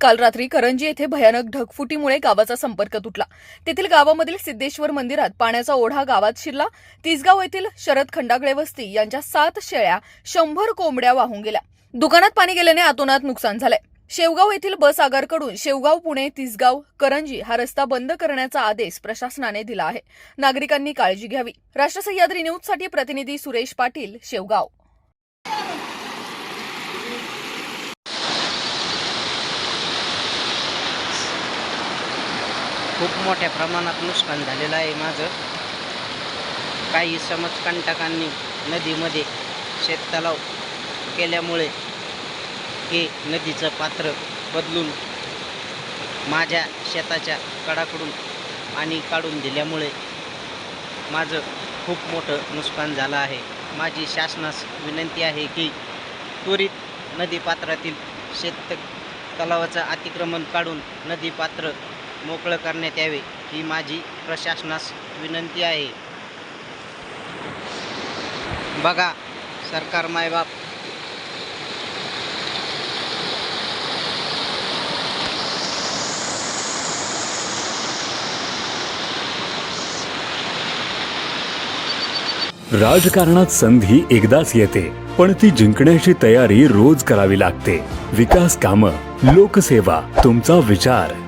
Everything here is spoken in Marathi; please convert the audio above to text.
काल रात्री करंजी येथे भयानक ढगफुटीमुळे गावाचा संपर्क तुटला. तेथील गावामधील सिद्धेश्वर मंदिरात पाण्याचा ओढा गावात शिरला. तिसगाव येथील शरद खंडागळे वस्ती यांच्या सात शेळ्या शंभर कोंबड्या वाहून गेल्या. दुकानात पाणी गेल्याने आतोनात नुकसान झालंय. शेवगाव येथील बस आगारकडून शेवगाव पुणे तिसगाव करंजी हा रस्ता बंद करण्याचा आदेश प्रशासनाने दिला आहे. नागरिकांनी काळजी घ्यावी. राष्ट्र सह्याद्री न्यूजसाठी प्रतिनिधी सुरेश पाटील शेवगाव. खूप मोठ्या प्रमाणात नुकसान झालेलं आहे माझं. काही समजकंटकांनी नदीमध्ये शेततलाव केल्यामुळे हे नदीचं पात्र बदलून माझ्या शेताच्या कडाकडून पाणी काढून दिल्यामुळे माझं खूप मोठं नुकसान झालं आहे. माझी शासनास विनंती आहे की त्वरित नदीपात्रातील शेत तलावाचं अतिक्रमण काढून नदीपात्र मोकळं करण्यात यावे ही माझी प्रशासनास विनंती आहे. बघा सरकार मायबाप. राजकारणात संधी एकदाच येते पण ती जिंकण्याची तयारी रोज करावी लागते. विकास कामं लोकसेवा तुमचा विचार.